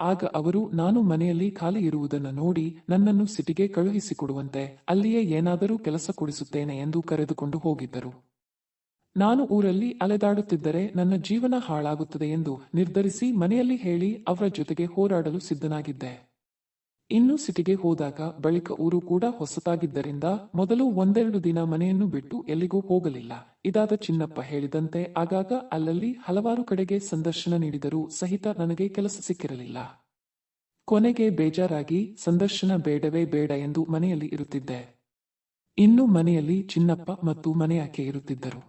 ಆಗ ಅವರು, ನಾನು ಮನೆಯಲ್ಲಿ ಖಾಲಿ ಇರುವುದನ್ನು ನೋಡಿ ನನ್ನನ್ನು ಸಿಟಿಗೆ ಕಳುಹಿಸಿಕೊಡುವಂತೆ, ಅಲ್ಲಿಯೇ ಏನಾದರೂ ಕೆಲಸ ಕೊಡಿಸುತ್ತೇನೆ ಎಂದು ಕರೆದುಕೊಂಡು ಹೋಗಿದ್ದರು. ನಾನು ಊರಲ್ಲಿ ಅಲೆದಾಡುತ್ತಿದ್ದರೆ ನನ್ನ ಜೀವನ ಹಾಳಾಗುತ್ತದೆ ಎಂದು ನಿರ್ಧರಿಸಿ ಮನೆಯಲ್ಲಿ ಹೇಳಿ ಅವರ ಜೊತೆಗೆ ಹೋರಾಡಲು ಸಿದ್ಧನಾಗಿದ್ದೆ. ಇನ್ನು ಸಿಟಿಗೆ ಹೋದಾಗ ಬಳಿಕ ಊರು ಕೂಡ ಹೊಸತಾಗಿದ್ದರಿಂದ ಮೊದಲು ಒಂದೆರಡು ದಿನ ಮನೆಯನ್ನು ಬಿಟ್ಟು ಎಲ್ಲಿಗೂ ಹೋಗಲಿಲ್ಲ. ಇದಾದ ಚಿನ್ನಪ್ಪ ಹೇಳಿದಂತೆ ಆಗಾಗ ಅಲ್ಲಲ್ಲಿ ಹಲವಾರು ಕಡೆಗೆ ಸಂದರ್ಶನ ನೀಡಿದರೂ ಸಹಿತ ನನಗೆ ಕೆಲಸ ಸಿಕ್ಕಿರಲಿಲ್ಲ. ಕೊನೆಗೆ ಬೇಜಾರಾಗಿ, ಸಂದರ್ಶನ ಬೇಡವೇ ಬೇಡ ಎಂದು ಮನೆಯಲ್ಲಿ ಇರುತ್ತಿದ್ದೆ. ಇನ್ನು ಮನೆಯಲ್ಲಿ ಚಿನ್ನಪ್ಪ ಮತ್ತು ಮನೆಯಾಕೆ ಇರುತ್ತಿದ್ದರು.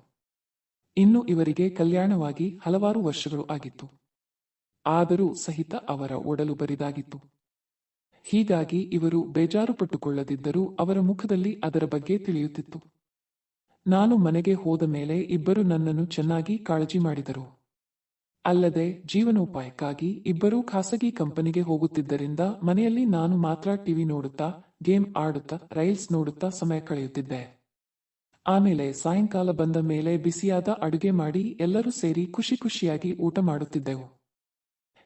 ಇನ್ನು ಇವರಿಗೆ ಕಲ್ಯಾಣವಾಗಿ ಹಲವಾರು ವರ್ಷಗಳು ಆಗಿತ್ತು. ಆದರೂ ಸಹಿತ ಅವರ ಒಡಲು ಬರಿದಾಗಿತ್ತು. ಹೀಗಾಗಿ ಇವರು ಬೇಜಾರು ಪಟ್ಟುಕೊಳ್ಳದಿದ್ದರೂ ಅವರ ಮುಖದಲ್ಲಿ ಅದರ ಬಗ್ಗೆ ತಿಳಿಯುತ್ತಿತ್ತು. ನಾನು ಮನೆಗೆ ಹೋದ ಮೇಲೆ ಇಬ್ಬರು ನನ್ನನ್ನು ಚೆನ್ನಾಗಿ ಕಾಳಜಿ ಮಾಡಿದರು. ಅಲ್ಲದೆ ಜೀವನೋಪಾಯಕ್ಕಾಗಿ ಇಬ್ಬರೂ ಖಾಸಗಿ ಕಂಪನಿಗೆ ಹೋಗುತ್ತಿದ್ದರಿಂದ ಮನೆಯಲ್ಲಿ ನಾನು ಮಾತ್ರ ಟಿವಿ ನೋಡುತ್ತಾ, ಗೇಮ್ ಆಡುತ್ತಾ, ರೈಲ್ಸ್ ನೋಡುತ್ತಾ ಸಮಯ ಕಳೆಯುತ್ತಿದ್ದೆ. ಆಮೇಲೆ ಸಾಯಂಕಾಲ ಬಂದ ಮೇಲೆ ಬಿಸಿಯಾದ ಅಡುಗೆ ಮಾಡಿ ಎಲ್ಲರೂ ಸೇರಿ ಖುಷಿ ಖುಷಿಯಾಗಿ ಊಟ ಮಾಡುತ್ತಿದ್ದೆವು.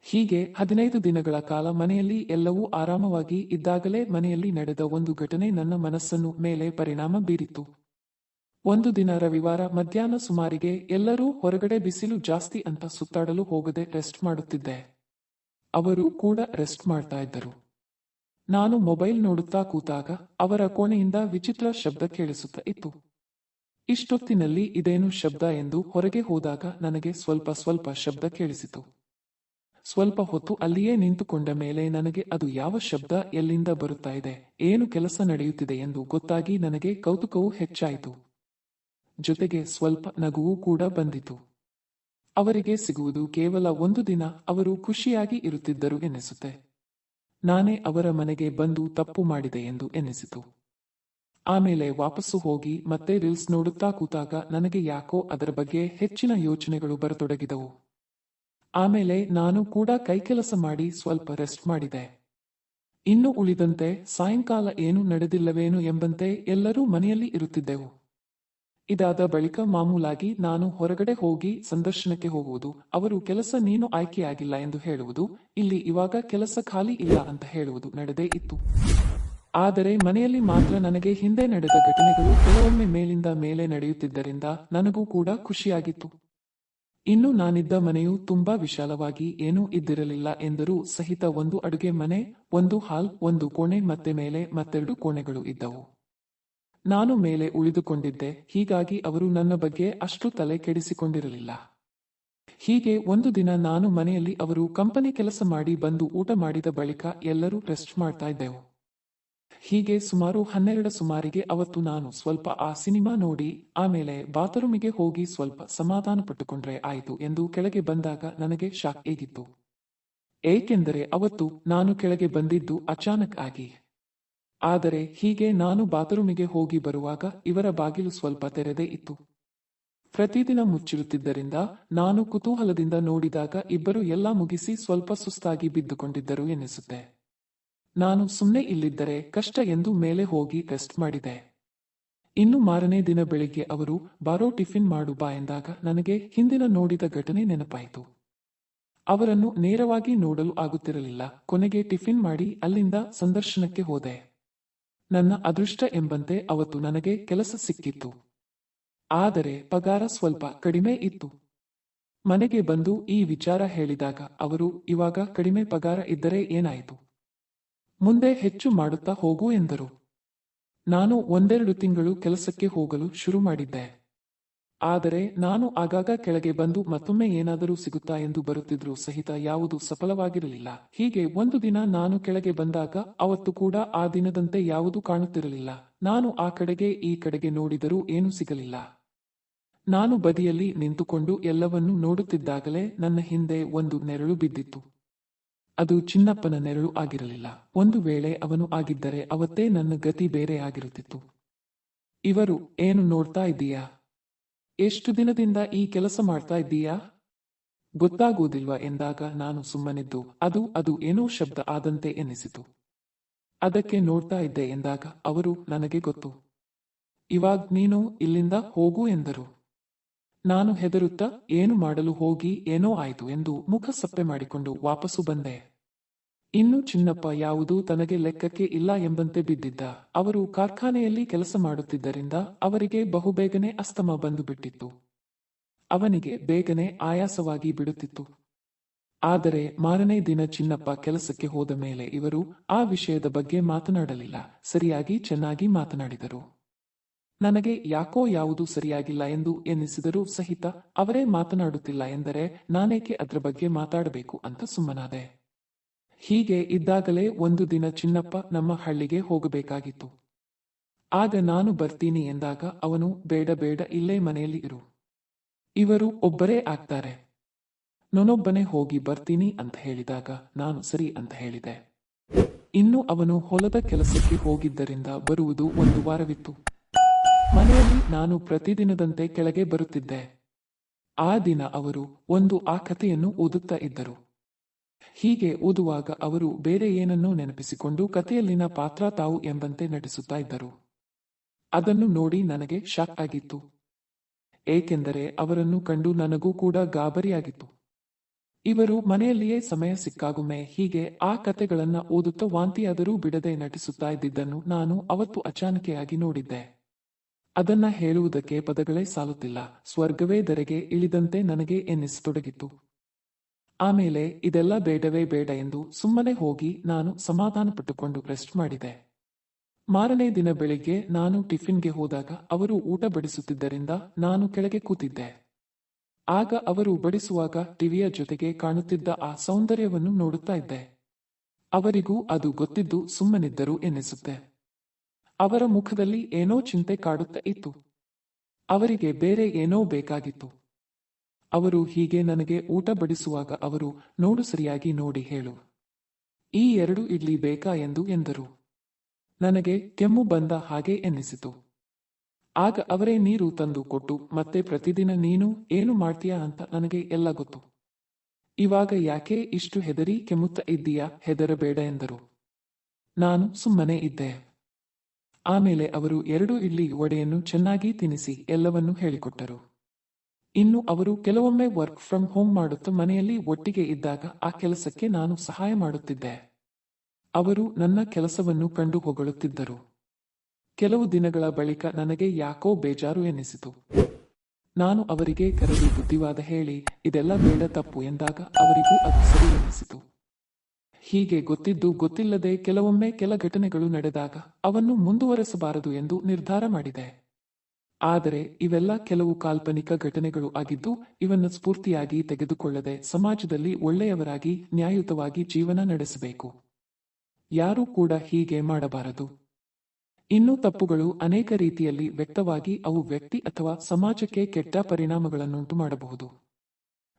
ಹೀಗೆ ಹದಿನೈದು ದಿನಗಳ ಕಾಲ ಮನೆಯಲ್ಲಿ ಎಲ್ಲವೂ ಆರಾಮವಾಗಿ ಇದ್ದಾಗಲೇ ಮನೆಯಲ್ಲಿ ನಡೆದ ಒಂದು ಘಟನೆ ನನ್ನ ಮನಸ್ಸನ್ನು ಮೇಲೆ ಪರಿಣಾಮ ಬೀರಿತು. ಒಂದು ದಿನ ರವಿವಾರ ಮಧ್ಯಾಹ್ನ ಸುಮಾರಿಗೆ ಎಲ್ಲರೂ ಹೊರಗಡೆ ಬಿಸಿಲು ಜಾಸ್ತಿ ಅಂತ ಸುತ್ತಾಡಲು ಹೋಗದೆ ರೆಸ್ಟ್ ಮಾಡುತ್ತಿದ್ದೆ. ಅವರು ಕೂಡ ರೆಸ್ಟ್ ಮಾಡ್ತಾ ಇದ್ದರು. ನಾನು ಮೊಬೈಲ್ ನೋಡುತ್ತಾ ಕೂತಾಗ ಅವರ ಕೋಣೆಯಿಂದ ವಿಚಿತ್ರ ಶಬ್ದ ಕೇಳಿಸುತ್ತಾ ಇತ್ತು. ಇಷ್ಟೊತ್ತಿನಲ್ಲಿ ಇದೇನು ಶಬ್ದ ಎಂದು ಹೊರಗೆ ಹೋದಾಗ ನನಗೆ ಸ್ವಲ್ಪ ಸ್ವಲ್ಪ ಶಬ್ದ ಕೇಳಿಸಿತು. ಸ್ವಲ್ಪ ಹೊತ್ತು ಅಲ್ಲಿಯೇ ನಿಂತುಕೊಂಡ ಮೇಲೆ ನನಗೆ ಅದು ಯಾವ ಶಬ್ದ ಎಲ್ಲಿಂದ ಬರುತ್ತಾ ಇದೆ, ಏನು ಕೆಲಸ ನಡೆಯುತ್ತಿದೆ ಎಂದು ಗೊತ್ತಾಗಿ ನನಗೆ ಕೌತುಕವೂ ಹೆಚ್ಚಾಯಿತು. ಜೊತೆಗೆ ಸ್ವಲ್ಪ ನಗುವೂ ಕೂಡ ಬಂದಿತು. ಅವರಿಗೆ ಸಿಗುವುದು ಕೇವಲ ಒಂದು ದಿನ, ಅವರು ಖುಷಿಯಾಗಿ ಇರುತ್ತಿದ್ದರು ಎನ್ನಿಸುತ್ತೆ. ನಾನೇ ಅವರ ಮನೆಗೆ ಬಂದು ತಪ್ಪು ಮಾಡಿದೆ ಎಂದು ಎನ್ನಿಸಿತು. ಆಮೇಲೆ ವಾಪಸ್ಸು ಹೋಗಿ ಮತ್ತೆ ರೀಲ್ಸ್ ನೋಡುತ್ತಾ ಕೂತಾಗ ನನಗೆ ಯಾಕೋ ಅದರ ಬಗ್ಗೆ ಹೆಚ್ಚಿನ ಯೋಚನೆಗಳು ಬರತೊಡಗಿದವು. ಆಮೇಲೆ ನಾನು ಕೂಡ ಕೈಕೆಲಸ ಮಾಡಿ ಸ್ವಲ್ಪ ರೆಸ್ಟ್ ಮಾಡಿದೆ. ಇನ್ನು ಉಳಿದಂತೆ ಸಾಯಂಕಾಲ ಏನು ನಡೆದಿಲ್ಲವೇನು ಎಂಬಂತೆ ಎಲ್ಲರೂ ಮನೆಯಲ್ಲಿ ಇರುತ್ತಿದ್ದೆವು. ಇದಾದ ಬಳಿಕ ಮಾಮೂಲಾಗಿ ನಾನು ಹೊರಗಡೆ ಹೋಗಿ ಸಂದರ್ಶನಕ್ಕೆ ಹೋಗುವುದು, ಅವರು ಕೆಲಸ ನೀನು ಆಯ್ಕೆಯಾಗಿಲ್ಲ ಎಂದು ಹೇಳುವುದು, ಇಲ್ಲಿ ಇವಾಗ ಕೆಲಸ ಖಾಲಿ ಇಲ್ಲ ಅಂತ ಹೇಳುವುದು ನಡೆದೇ ಇತ್ತು. ಆದರೆ ಮನೆಯಲ್ಲಿ ಮಾತ್ರ ನನಗೆ ಹಿಂದೆ ನಡೆದ ಘಟನೆಗಳು ಕೆಲವೊಮ್ಮೆ ಮೇಲಿಂದ ಮೇಲೆ ನಡೆಯುತ್ತಿದ್ದರಿಂದ ನನಗೂ ಕೂಡ ಖುಷಿಯಾಗಿತ್ತು. ಇನ್ನು ನಾನಿದ್ದ ಮನೆಯು ತುಂಬಾ ವಿಶಾಲವಾಗಿ ಏನೂ ಇದ್ದಿರಲಿಲ್ಲ ಎಂದರೂ ಸಹಿತ ಒಂದು ಅಡುಗೆ ಮನೆ, ಒಂದು ಹಾಲ್, ಒಂದು ಕೋಣೆ, ಮತ್ತೆ ಮೇಲೆ ಮತ್ತೆರಡು ಕೋಣೆಗಳು ಇದ್ದವು. ನಾನು ಮೇಲೆ ಉಳಿದುಕೊಂಡಿದ್ದೆ, ಹೀಗಾಗಿ ಅವರು ನನ್ನ ಬಗ್ಗೆ ಅಷ್ಟು ತಲೆ ಕೆಡಿಸಿಕೊಂಡಿರಲಿಲ್ಲ. ಹೀಗೆ ಒಂದು ದಿನ ನಾನು ಮನೆಯಲ್ಲಿ ಅವರು ಕಂಪನಿ ಕೆಲಸ ಮಾಡಿ ಬಂದು ಊಟ ಮಾಡಿದ ಬಳಿಕ ಎಲ್ಲರೂ ರೆಸ್ಟ್ ಮಾಡ್ತಾ ಇದ್ದೆವು. ಹೀಗೆ ಸುಮಾರು ಹನ್ನೆರಡ ಸುಮಾರಿಗೆ ಅವತ್ತು ನಾನು ಸ್ವಲ್ಪ ಆ ಸಿನಿಮಾ ನೋಡಿ, ಆಮೇಲೆ ಬಾತ್ರೂಮಿಗೆ ಹೋಗಿ ಸ್ವಲ್ಪ ಸಮಾಧಾನ ಪಟ್ಟುಕೊಂಡ್ರೆ ಆಯಿತು ಎಂದು ಕೆಳಗೆ ಬಂದಾಗ ನನಗೆ ಶಾಕ್ ಏಗಿತ್ತು ಏಕೆಂದರೆ ಅವತ್ತು ನಾನು ಕೆಳಗೆ ಬಂದಿದ್ದು ಅಚಾನಕ್ ಆಗಿ. ಆದರೆ ಹೀಗೆ ನಾನು ಬಾತ್ರೂಮಿಗೆ ಹೋಗಿ ಬರುವಾಗ ಇವರ ಬಾಗಿಲು ಸ್ವಲ್ಪ ತೆರೆದೇ ಇತ್ತು. ಪ್ರತಿದಿನ ಮುಚ್ಚಿರುತ್ತಿದ್ದರಿಂದ ನಾನು ಕುತೂಹಲದಿಂದ ನೋಡಿದಾಗ ಇಬ್ಬರು ಎಲ್ಲ ಮುಗಿಸಿ ಸ್ವಲ್ಪ ಸುಸ್ತಾಗಿ ಬಿದ್ದುಕೊಂಡಿದ್ದರು ಎನ್ನಿಸುತ್ತೆ. ನಾನು ಸುಮ್ಮನೆ ಇಲ್ಲಿದ್ದರೆ ಕಷ್ಟ ಎಂದು ಮೇಲೆ ಹೋಗಿ ರೆಸ್ಟ್ ಮಾಡಿದೆ. ಇನ್ನು ಮಾರನೇ ದಿನ ಬೆಳಿಗ್ಗೆ ಅವರು, ಬಾರೋ ಟಿಫಿನ್ ಮಾಡು ಬಾ ಎಂದಾಗ ನನಗೆ ಹಿಂದಿನ ನೋಡಿದ ಘಟನೆ ನೆನಪಾಯಿತು. ಅವರನ್ನು ನೇರವಾಗಿ ನೋಡಲು ಆಗುತ್ತಿರಲಿಲ್ಲ. ಕೊನೆಗೆ ಟಿಫಿನ್ ಮಾಡಿ ಅಲ್ಲಿಂದ ಸಂದರ್ಶನಕ್ಕೆ ಹೋದೆ. ನನ್ನ ಅದೃಷ್ಟ ಎಂಬಂತೆ ಅವತ್ತು ನನಗೆ ಕೆಲಸ ಸಿಕ್ಕಿತ್ತು. ಆದರೆ ಪಗಾರ ಸ್ವಲ್ಪ ಕಡಿಮೆ ಇತ್ತು. ಮನೆಗೆ ಬಂದು ಈ ವಿಚಾರ ಹೇಳಿದಾಗ ಅವರು, ಇವಾಗ ಕಡಿಮೆ ಪಗಾರ ಇದ್ದರೆ ಏನಾಯಿತು? ಮುಂದೆ ಹೆಚ್ಚು ಮಾಡುತ್ತಾ ಹೋಗು ಎಂದರು. ನಾನು ಒಂದೆರಡು ತಿಂಗಳು ಕೆಲಸಕ್ಕೆ ಹೋಗಲು ಶುರು ಮಾಡಿದ್ದೆ. ಆದರೆ ನಾನು ಆಗಾಗ ಕೆಳಗೆ ಬಂದು ಮತ್ತೊಮ್ಮೆ ಏನಾದರೂ ಸಿಗುತ್ತಾ ಎಂದು ಬರುತ್ತಿದ್ರು ಸಹಿತ ಯಾವುದು ಸಫಲವಾಗಿರಲಿಲ್ಲ. ಹೀಗೆ ಒಂದು ದಿನ ನಾನು ಕೆಳಗೆ ಬಂದಾಗ ಅವತ್ತು ಕೂಡ ಆ ದಿನದಂತೆ ಯಾವುದು ಕಾಣುತ್ತಿರಲಿಲ್ಲ. ನಾನು ಆ ಕಡೆಗೆ ಈ ಕಡೆಗೆ ನೋಡಿದರೂ ಏನೂ ಸಿಗಲಿಲ್ಲ. ನಾನು ಬದಿಯಲ್ಲಿ ನಿಂತುಕೊಂಡು ಎಲ್ಲವನ್ನೂ ನೋಡುತ್ತಿದ್ದಾಗಲೇ ನನ್ನ ಹಿಂದೆ ಒಂದು ನೆರಳು ಬಿದ್ದಿತ್ತು. ಅದು ಚಿನ್ನಪ್ಪನ ನೆರಳು ಆಗಿರಲಿಲ್ಲ. ಒಂದು ವೇಳೆ ಅವನು ಆಗಿದ್ದರೆ ಅವತ್ತೇ ನನ್ನ ಗತಿ ಬೇರೆ ಆಗಿರುತ್ತಿತ್ತು. ಇವರು, ಏನು ನೋಡ್ತಾ ಇದ್ದೀಯಾ? ಎಷ್ಟು ದಿನದಿಂದ ಈ ಕೆಲಸ ಮಾಡ್ತಾ ಇದ್ದೀಯಾ? ಗೊತ್ತಾಗುವುದಿಲ್ವಾ ಎಂದಾಗ ನಾನು ಸುಮ್ಮನಿದ್ದು. ಅದು ಅದು ಏನೋ ಶಬ್ದ ಆದಂತೆ ಎನ್ನಿಸಿತು ಅದಕ್ಕೆ ನೋಡ್ತಾ ಇದ್ದೆ ಎಂದಾಗ ಅವರು, ನನಗೆ ಗೊತ್ತು. ಇವಾಗ್ ನೀನು ಇಲ್ಲಿಂದ ಹೋಗು ಎಂದರು. ನಾನು ಹೆದರುತ್ತಾ ಏನು ಮಾಡಲು ಹೋಗಿ ಏನೋ ಆಯಿತು ಎಂದು ಮುಖ ಸಪ್ಪೆ ಮಾಡಿಕೊಂಡು ವಾಪಸ್ಸು ಬಂದೆ. ಇನ್ನು ಚಿನ್ನಪ್ಪ ಯಾವುದು ತನಗೆ ಲೆಕ್ಕಕ್ಕೆ ಇಲ್ಲ ಎಂಬಂತೆ ಬಿದ್ದಿದ್ದ. ಅವರು ಕಾರ್ಖಾನೆಯಲ್ಲಿ ಕೆಲಸ ಮಾಡುತ್ತಿದ್ದರಿಂದ ಅವರಿಗೆ ಬಹುಬೇಗನೆ ಅಸ್ತಮ ಬಂದು ಬಿಟ್ಟಿತ್ತು. ಅವನಿಗೆ ಬೇಗನೆ ಆಯಾಸವಾಗಿ ಬಿಡುತ್ತಿತ್ತು. ಆದರೆ ಮಾರನೇ ದಿನ ಚಿನ್ನಪ್ಪ ಕೆಲಸಕ್ಕೆ ಹೋದ ಮೇಲೆ ಇವರು ಆ ವಿಷಯದ ಬಗ್ಗೆ ಮಾತನಾಡಲಿಲ್ಲ. ಸರಿಯಾಗಿ ಚೆನ್ನಾಗಿ ಮಾತನಾಡಿದರು. ನನಗೆ ಯಾಕೋ ಯಾವುದು ಸರಿಯಾಗಿಲ್ಲ ಎಂದು ಎನ್ನಿಸಿದರೂ ಸಹಿತ ಅವರೇ ಮಾತನಾಡುತ್ತಿಲ್ಲ ಎಂದರೆ ನಾನೇಕೆ ಅದರ ಬಗ್ಗೆ ಮಾತಾಡಬೇಕು ಅಂತ ಸುಮ್ಮನಾದೆ. ಹೀಗೆ ಇದ್ದಾಗಲೇ ಒಂದು ದಿನ ಚಿನ್ನಪ್ಪ ನಮ್ಮ ಹಳ್ಳಿಗೆ ಹೋಗಬೇಕಾಗಿತ್ತು. ಆಗ ನಾನು ಬರ್ತೀನಿ ಎಂದಾಗ ಅವನು, ಬೇಡ ಬೇಡ, ಇಲ್ಲೇ ಮನೆಯಲ್ಲಿ ಇರು. ಇವರು ಒಬ್ಬರೇ ಆಗ್ತಾರೆ. ನಾನೊಬ್ಬನೇ ಹೋಗಿ ಬರ್ತೀನಿ ಅಂತ ಹೇಳಿದಾಗ ನಾನು ಸರಿ ಅಂತ ಹೇಳಿದೆ. ಇನ್ನು ಅವನು ಹೊಲದ ಕೆಲಸಕ್ಕೆ ಹೋಗಿದ್ದರಿಂದ ಬರುವುದು ಒಂದು ವಾರವಿತ್ತು. ಮನೆಯಲ್ಲಿ ನಾನು ಪ್ರತಿದಿನದಂತೆ ಕೆಳಗೆ ಬರುತ್ತಿದ್ದೆ. ಆ ದಿನ ಅವರು ಒಂದು ಆ ಕಥೆಯನ್ನು ಓದುತ್ತಾ ಇದ್ದರು. ಹೀಗೆ ಓದುವಾಗ ಅವರು ಬೇರೆ ಏನನ್ನೋ ನೆನಪಿಸಿಕೊಂಡು ಕಥೆಯಲ್ಲಿನ ಪಾತ್ರ ತಾವು ಎಂಬಂತೆ ನಟಿಸುತ್ತಾ ಇದ್ದರು. ಅದನ್ನು ನೋಡಿ ನನಗೆ ಶಾಕ್ ಆಗಿತ್ತು. ಏಕೆಂದರೆ ಅವರನ್ನು ಕಂಡು ನನಗೂ ಕೂಡ ಗಾಬರಿಯಾಗಿತ್ತು. ಇವರು ಮನೆಯಲ್ಲಿಯೇ ಸಮಯ ಸಿಕ್ಕಾಗುಮೆ ಹೀಗೆ ಆ ಕಥೆಗಳನ್ನ ಓದುತ್ತಾ ವಾಂತಿಯಾದರೂ ಬಿಡದೆ ನಟಿಸುತ್ತಾ ಇದ್ದಿದ್ದನ್ನು ನಾನು ಅವತ್ತು ಅಚಾನಕೆಯಾಗಿ ನೋಡಿದ್ದೆ. ಅದನ್ನ ಹೇಳುವುದಕ್ಕೆ ಪದಗಳೇ ಸಾಲುತ್ತಿಲ್ಲ. ಸ್ವರ್ಗವೇ ದರೆಗೆ ಇಳಿದಂತೆ ನನಗೆ ಎನ್ನಿಸತೊಡಗಿತು. ಆಮೇಲೆ ಇದೆಲ್ಲ ಬೇಡವೇ ಬೇಡ ಎಂದು ಸುಮ್ಮನೆ ಹೋಗಿ ನಾನು ಸಮಾಧಾನ ಪಟ್ಟುಕೊಂಡು ರೆಸ್ಟ್ ಮಾಡಿದೆ. ಮಾರನೇ ದಿನ ಬೆಳಿಗ್ಗೆ ನಾನು ಟಿಫಿನ್ಗೆ ಹೋದಾಗ ಅವರು ಊಟ ಬಡಿಸುತ್ತಿದ್ದರಿಂದ ನಾನು ಕೆಳಗೆ ಕೂತಿದ್ದೆ. ಆಗ ಅವರು ಬಡಿಸುವಾಗ ಟಿವಿಯ ಜೊತೆಗೆ ಕಾಣುತ್ತಿದ್ದ ಆ ಸೌಂದರ್ಯವನ್ನು ನೋಡುತ್ತಾ ಇದ್ದೆ. ಅವರಿಗೂ ಅದು ಗೊತ್ತಿದ್ದು ಸುಮ್ಮನಿದ್ದರು ಎನ್ನಿಸುತ್ತೆ. ಅವರ ಮುಖದಲ್ಲಿ ಏನೋ ಚಿಂತೆ ಕಾಡುತ್ತಾ ಇತ್ತು. ಅವರಿಗೆ ಬೇರೆ ಏನೋ ಬೇಕಾಗಿತ್ತು. ಅವರು ಹೀಗೆ ನನಗೆ ಊಟ ಬಡಿಸುವಾಗ ಅವರು, ನೋಡು ಸರಿಯಾಗಿ ನೋಡಿ ಹೇಳು. ಈ ಎರಡು ಇಡ್ಲಿ ಬೇಕಾ? ಎಂದು ಎಂದರು. ನನಗೆ ಕೆಮ್ಮು ಬಂದ ಹಾಗೆ ಎನ್ನಿಸಿತು. ಆಗ ಅವರೇ ನೀರು ತಂದು ಕೊಟ್ಟು, ಮತ್ತೆ ಪ್ರತಿದಿನ ನೀನು ಏನು ಮಾಡ್ತೀಯಾ ಅಂತ ನನಗೆ ಎಲ್ಲ ಗೊತ್ತು. ಇವಾಗ ಯಾಕೆ ಇಷ್ಟು ಹೆದರಿ ಕೆಮ್ಮುತ್ತಾ ಇದ್ದೀಯಾ? ಹೆದರಬೇಡ ಎಂದರು. ನಾನು ಸುಮ್ಮನೆ ಇದ್ದೆ. ಆಮೇಲೆ ಅವರು ಎರಡು ಇಡ್ಲಿ ವಡೆಯನ್ನು ಚೆನ್ನಾಗಿ ತಿನ್ನಿಸಿ ಎಲ್ಲವನ್ನೂ ಹೇಳಿಕೊಟ್ಟರು. ಇನ್ನು ಅವರು ಕೆಲವೊಮ್ಮೆ ವರ್ಕ್ ಫ್ರಮ್ ಹೋಮ್ ಮಾಡುತ್ತಾ ಮನೆಯಲ್ಲಿ ಒಟ್ಟಿಗೆ ಇದ್ದಾಗ ಆ ಕೆಲಸಕ್ಕೆ ನಾನು ಸಹಾಯ ಮಾಡುತ್ತಿದ್ದೆ. ಅವರು ನನ್ನ ಕೆಲಸವನ್ನು ಕಂಡು ಹೊಗಳುತ್ತಿದ್ದರು. ಕೆಲವು ದಿನಗಳ ಬಳಿಕ ನನಗೆ ಯಾಕೋ ಬೇಜಾರು ಎನಿಸಿತು. ನಾನು ಅವರಿಗೆ ಕರೆದು ಬುದ್ಧಿವಾದ ಹೇಳಿ, ಇದೆಲ್ಲ ಬೇಡ ತಪ್ಪು ಎಂದಾಗ ಅವರಿಗೂ ಅದು ಸರಿ ಎನ್ನಿಸಿತು ಹೀಗೆ ಗೊತ್ತಿದ್ದು ಗೊತ್ತಿಲ್ಲದೆ ಕೆಲವೊಮ್ಮೆ ಕೆಲ ಘಟನೆಗಳು ನಡೆದಾಗ ಅವನ್ನು ಮುಂದುವರೆಸಬಾರದು ಎಂದು ನಿರ್ಧಾರ ಮಾಡಿದೆ. ಆದರೆ ಇವೆಲ್ಲ ಕೆಲವು ಕಾಲ್ಪನಿಕ ಘಟನೆಗಳು ಆಗಿದ್ದು ಇವನ್ನು ಸ್ಫೂರ್ತಿಯಾಗಿ ತೆಗೆದುಕೊಳ್ಳದೆ ಸಮಾಜದಲ್ಲಿ ಒಳ್ಳೆಯವರಾಗಿ ನ್ಯಾಯಯುತವಾಗಿ ಜೀವನ ನಡೆಸಬೇಕು. ಯಾರೂ ಕೂಡ ಹೀಗೆ ಮಾಡಬಾರದು. ಇನ್ನು ತಪ್ಪುಗಳು ಅನೇಕ ರೀತಿಯಲ್ಲಿ ವ್ಯಕ್ತವಾಗಿ ಅವು ವ್ಯಕ್ತಿ ಅಥವಾ ಸಮಾಜಕ್ಕೆ ಕೆಟ್ಟ ಪರಿಣಾಮಗಳನ್ನುಂಟು ಮಾಡಬಹುದು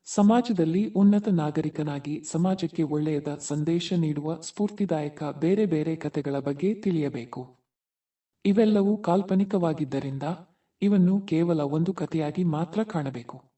ಸಮಾಜದಲ್ಲಿ ಉನ್ನತ ನಾಗರಿಕನಾಗಿ ಸಮಾಜಕ್ಕೆ ಒಳ್ಳೆಯದ ಸಂದೇಶ ನೀಡುವ ಸ್ಫೂರ್ತಿದಾಯಕ ಬೇರೆ ಬೇರೆ ಕಥೆಗಳ ಬಗ್ಗೆ ತಿಳಿಯಬೇಕು. ಇವೆಲ್ಲವೂ ಕಾಲ್ಪನಿಕವಾಗಿದ್ದರಿಂದ ಇವನ್ನು ಕೇವಲ ಒಂದು ಕಥೆಯಾಗಿ ಮಾತ್ರ ಕಾಣಬೇಕು.